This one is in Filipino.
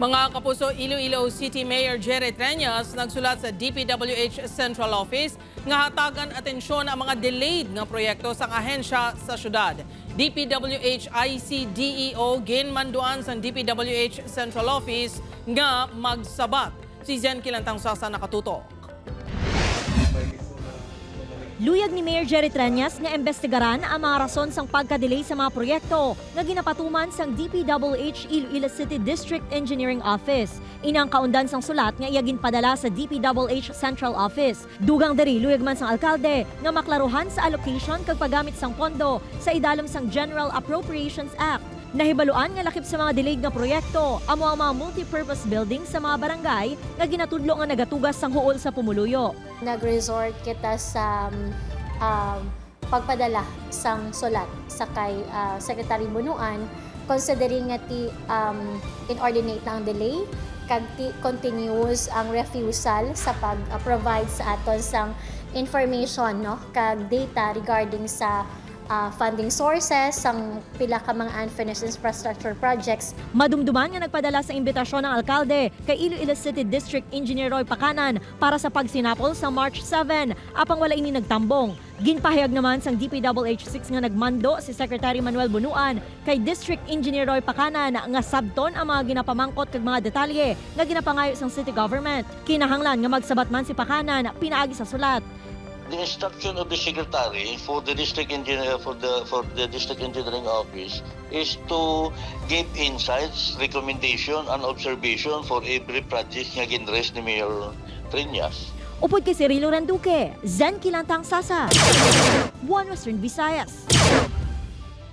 Mga kapuso, Iloilo City Mayor Jerry Treñas nagsulat sa DPWH Central Office nga hatagan atensyon ang mga delayed nga proyekto sa ahensya sa syudad. DPWH ICDEO ginmanduan sa DPWH Central Office nga magsabat. Si Zen Kilantang Sasa nakatutok. Luyag ni Mayor Jerry Treñas nga investigaran ang mga rason sang pagka-delay sa mga proyekto nga ginapatuman sang DPWH Iloilo City District Engineering Office. Inang kaundan sang sulat nga iyagin padala sa DPWH Central Office. Dugang diri luyag man sang alkalde nga maklaruhan sa allocation kag paggamit sang pondo sa idalom sang General Appropriations Act. Nahibaluan nga lakip sa mga delayed nga proyekto amo ang mga multi-purpose building sa mga barangay nga ginatudlo nga nagatugas sang huol sa pumuluyo. nag-resort kita sa um, pagpadala sang sulat sa kay uh, Secretary Bunuan considering nga ti um, inordinate na ang delay kag ti continuous ang refusal sa pag-provide sa aton sang information no kag data regarding sa uh, funding sources sang pila ka mga unfinished infrastructure projects Madumduman nga nagpadala sa imbitasyon ng alkalde kay Iloilo City District Engineer Roy Pacanan para sa pagsinapol sa March 7 apang wala ini nagtambong. Ginpahayag naman sang DPWH6 nga nagmando si Secretary Manuel Bunuan kay District Engineer Roy Pacanan nga sabton ang mga ginapamangkot kag mga detalye nga ginapangayo sang city government. Kinahanglan nga magsabat man si Pacanan pinaagi sa sulat. The instruction of the secretary for the district engineer for the for the district engineering office is to give insights, recommendation, and observation for every project nga ginrest ni Mayor Trinas. Upod kay Cirilo Randuque, Zen Kilantang Sasa, One Western Visayas.